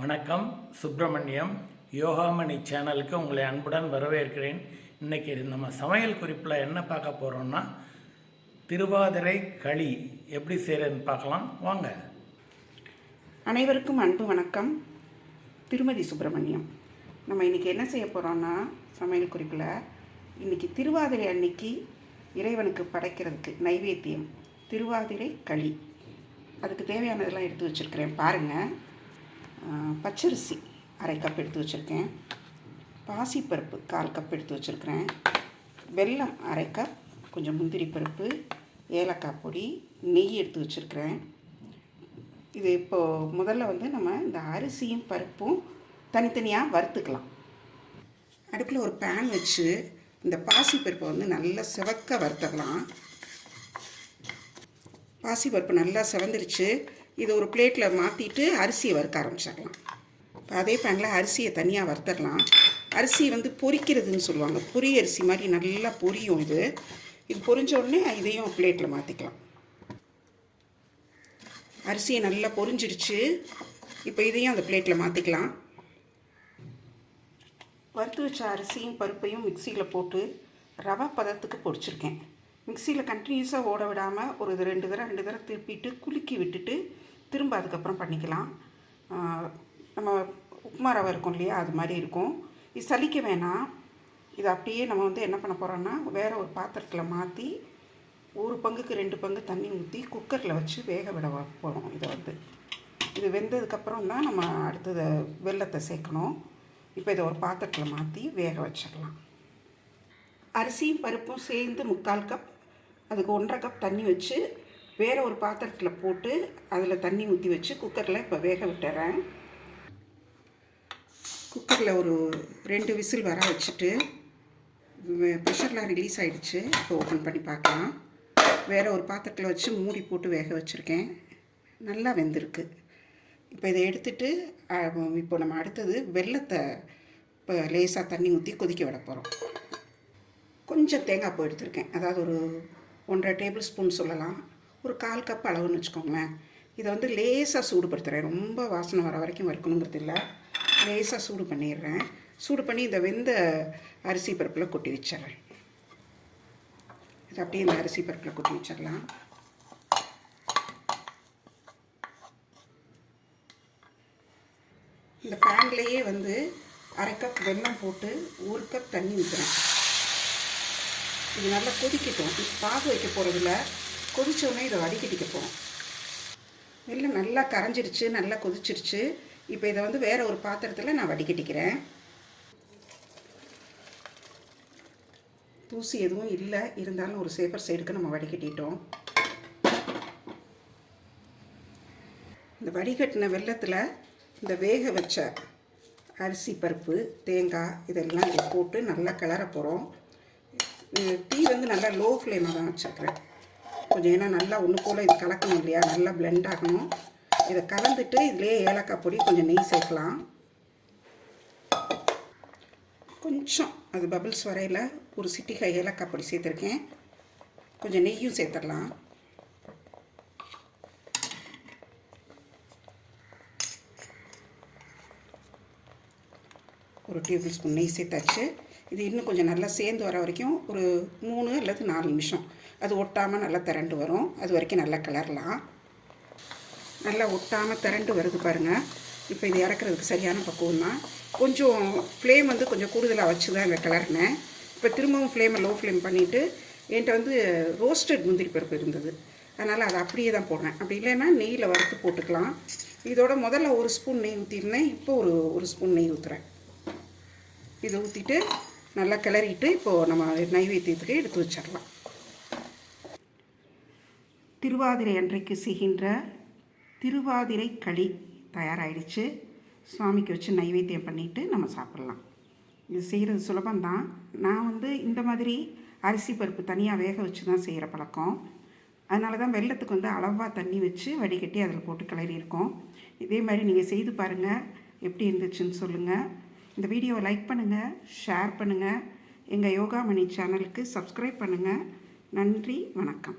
வணக்கம் சுப்பிரமணியம். யோகாமணி சேனலுக்கு உங்களை அன்புடன் வரவேற்கிறேன். இன்றைக்கி நம்ம சமையல் குறிப்பில் என்ன பார்க்க போகிறோம்னா திருவாதிரை களி எப்படி செய்கிறதுன்னு பார்க்கலாம். வாங்க. அனைவருக்கும் அன்பு வணக்கம். திருமதி சுப்பிரமணியம். நம்ம இன்றைக்கி என்ன செய்ய போகிறோம்னா சமையல் குறிப்பில் இன்றைக்கி திருவாதிரை அன்னைக்கு இறைவனுக்கு படைக்கிறதுக்கு நைவேத்தியம் திருவாதிரை களி. அதுக்கு தேவையானதெல்லாம் எடுத்து வச்சுருக்கிறேன். பாருங்கள் பச்சரிசி அரை கப் எடுத்து வச்சுருக்கேன். பாசிப்பருப்பு கால் கப் எடுத்து வச்சுருக்கிறேன். வெல்லம் அரை கப் கொஞ்சம் முந்திரி பருப்பு ஏலக்காய் பொடி நெய் எடுத்து வச்சுருக்கிறேன். இது இப்போது முதல்ல வந்து நம்ம இந்த அரிசியும் பருப்பும் தனித்தனியாக வறுத்துக்கலாம். அடுப்பில் ஒரு பேன் வச்சு இந்த பாசிப்பருப்பை வந்து நல்லா சிவக்க வறுத்துக்கலாம். பாசிப்பருப்பு நல்லா சிவந்துருச்சு. இதை ஒரு பிளேட்டில் மாற்றிட்டு அரிசியை வறுக்க ஆரம்பிச்சிடலாம். இப்போ அதே பேனில் அரிசியை தனியாக வறுத்தரலாம். அரிசி வந்து பொரிக்கிறதுன்னு சொல்லுவாங்க. பொரி அரிசி மாதிரி நல்லா பொரியும் இது. இது பொரிஞ்ச உடனே இதையும் பிளேட்டில் மாற்றிக்கலாம் அரிசியை நல்லா பொரிஞ்சிடுச்சு இப்போ இதையும் அந்த பிளேட்டில் மாற்றிக்கலாம் வறுத்து வச்ச அரிசியும் பருப்பையும் மிக்சியில் போட்டு ரவை பதத்துக்கு பொடிச்சிருக்கேன் மிக்சியில் கண்டினியூஸாக ஓட விடாமல் ஒரு ரெண்டு தடவை ரெண்டு தடவை திருப்பிட்டு குலுக்கி விட்டுட்டு திரும்ப அதுக்கப்புறம் பண்ணிக்கலாம். நம்ம உப்புமா ரவை இருக்கும் இல்லையா? அது மாதிரி இருக்கும். இது சலிக்க வேணாம். இது அப்படியே நம்ம வந்து என்ன பண்ண போகிறோன்னா வேறு ஒரு பாத்திரத்தில் மாற்றி ஒரு பங்குக்கு ரெண்டு பங்கு தண்ணி ஊற்றி குக்கரில் வச்சு வேக விட போகிறோம் இதை வந்து. இது வெந்ததுக்கப்புறம் தான் நம்ம அடுத்தது வெல்லத்தை சேர்க்கணும். இப்போ இதை ஒரு பாத்திரத்தில் மாற்றி வேக வச்சிடலாம். அரிசியும் பருப்பும் சேர்ந்து முக்கால் கப் அதுக்கு ஒன்றரை கப் தண்ணி வச்சு வேறு ஒரு பாத்திரத்தில் போட்டு அதில் தண்ணி ஊற்றி வச்சு குக்கரில் இப்போ வேக விட்டுறேன். குக்கரில் ஒரு ரெண்டு விசில் வர வச்சுட்டு ப்ரெஷர்லாம் ரிலீஸ் ஆகிடுச்சு இப்போ ஓப்பன் பண்ணி பார்க்கலாம். வேறு ஒரு பாத்திரத்தில் வச்சு மூடி போட்டு வேக வச்சுருக்கேன். நல்லா வெந்திருக்கு. இப்போ இதை எடுத்துட்டு இப்போ நம்ம அடுத்தது வெள்ளத்தை இப்போ லேசாக தண்ணி ஊற்றி கொதிக்க விட போகிறோம் கொஞ்சம் தேங்காய் பூ எடுத்திருக்கேன். அதாவது ஒரு ஒன்றரை டேபிள் ஸ்பூன் சொல்லலாம். ஒரு கால் கப் அளவுன்னு வச்சுக்கோங்களேன். இதை வந்து லேசாக சூடுபடுத்துகிறேன் ரொம்ப வாசனை வர வரைக்கும் வறுக்கணுங்கிறது இல்லை. லேசாக சூடு பண்ணிடுறேன். சூடு பண்ணி இந்த வெந்த அரிசி பருப்பில் கொட்டி வச்சிடுறேன். இது அப்படியே இந்த அரிசி பருப்பில் கொட்டி வச்சிடலாம். இந்த பேன்லேயே வந்து அரை கப் வெல்லம் போட்டு ஒரு கப் தண்ணி ஊற்றுறேன் இது நல்லா கொதிக்கட்டும். பாகு வைக்க போகிறதில்ல கொதித்தோடனே இதை வடிகட்டிக்க போகிறோம் வெல்லம் நல்லா கரைஞ்சிருச்சு நல்லா கொதிச்சிருச்சு. இப்போ இதை வந்து வேறு ஒரு பாத்திரத்தில் நான் வடிகட்டிக்கிறேன். தூசி எதுவும் இல்லை. இருந்தாலும் ஒரு சேஃபர் சைடுக்கு நம்ம வடிகட்டிட்டோம். இந்த வடிகட்டின வெல்லத்தில் இந்த வேக வச்ச அரிசி பருப்பு தேங்காய் இதெல்லாம் இதை போட்டு நல்லா கிளற போகிறோம் டீ வந்து நல்லா லோ ஃப்ளேமாக தான் வச்சுருக்கிறேன். கொஞ்சம் ஏன்னா நல்லா ஒன்று போல் இது கலக்கணும் இல்லையா? நல்லா பிளெண்ட் ஆகணும். இதை கலந்துட்டு இதுலேயே ஏலக்காய் பொடி கொஞ்சம் நெய் சேர்க்கலாம். கொஞ்சம் அது பபிள்ஸ் வரையில் ஒரு சிட்டிகை ஏலக்காய் பொடி சேர்த்துருக்கேன். கொஞ்சம் நெய்யும் சேர்த்துடலாம். ஒரு டேபிள் ஸ்பூன் நெய் சேர்த்தாச்சு. இது இன்னும் கொஞ்சம் நல்லா சேர்ந்து வர வரைக்கும் ஒரு மூணு அல்லது நாலு நிமிஷம். அது ஒட்டாமல் நல்லா திரண்டு வரும். அது வரைக்கும் நல்லா கிளறலாம். நல்லா ஒட்டாமல் திரண்டு வருது பாருங்கள் இப்போ இது இறக்குறதுக்கு சரியான பக்குவம் தான் கொஞ்சம் ஃப்ளேம் வந்து கொஞ்சம் கூடுதலாக வச்சு தான் இதை கிளறினேன். இப்போ திரும்பவும் ஃப்ளேமை லோ ஃப்ளேம் பண்ணிவிட்டு என்கிட்ட வந்து ரோஸ்டட் முந்திரி பருப்பு இருந்தது. அதனால் அதை அப்படியே தான் போடுறேன். அப்படி இல்லைன்னா நெய்யில் வறுத்து போட்டுக்கலாம். இதோட முதல்ல ஒரு ஸ்பூன் நெய் ஊற்றிருந்தேன் இப்போ ஒரு ஒரு ஸ்பூன் நெய் ஊற்றுறேன் இதை ஊற்றிட்டு நல்லா கிளறிட்டு இப்போது நம்ம நைவேத்தியத்துக்கு எடுத்து வச்சிடலாம். திருவாதிரை அன்றைக்கு செய்கின்ற திருவாதிரை களி தயாராகிடுச்சு சுவாமிக்கு வச்சு நைவேத்தியம் பண்ணிவிட்டு நம்ம சாப்பிட்லாம். இது செய்கிறது சுலபந்தான் நான் வந்து இந்த மாதிரி அரிசி பருப்பு தனியாக வேக வச்சு தான் செய்கிற பழக்கம். அதனால தான் வெள்ளத்துக்கு வந்து அளவாக தண்ணி வச்சு வடிகட்டி அதில் போட்டு கிளறியிருக்கோம். இதே மாதிரி நீங்கள் செய்து பாருங்கள் எப்படி இருந்துச்சுன்னு சொல்லுங்கள் இந்த வீடியோவை லைக் பண்ணுங்கள் ஷேர் பண்ணுங்கள் எங்கள் யோகாமணி சேனலுக்கு சப்ஸ்கிரைப் பண்ணுங்கள் நன்றி வணக்கம்.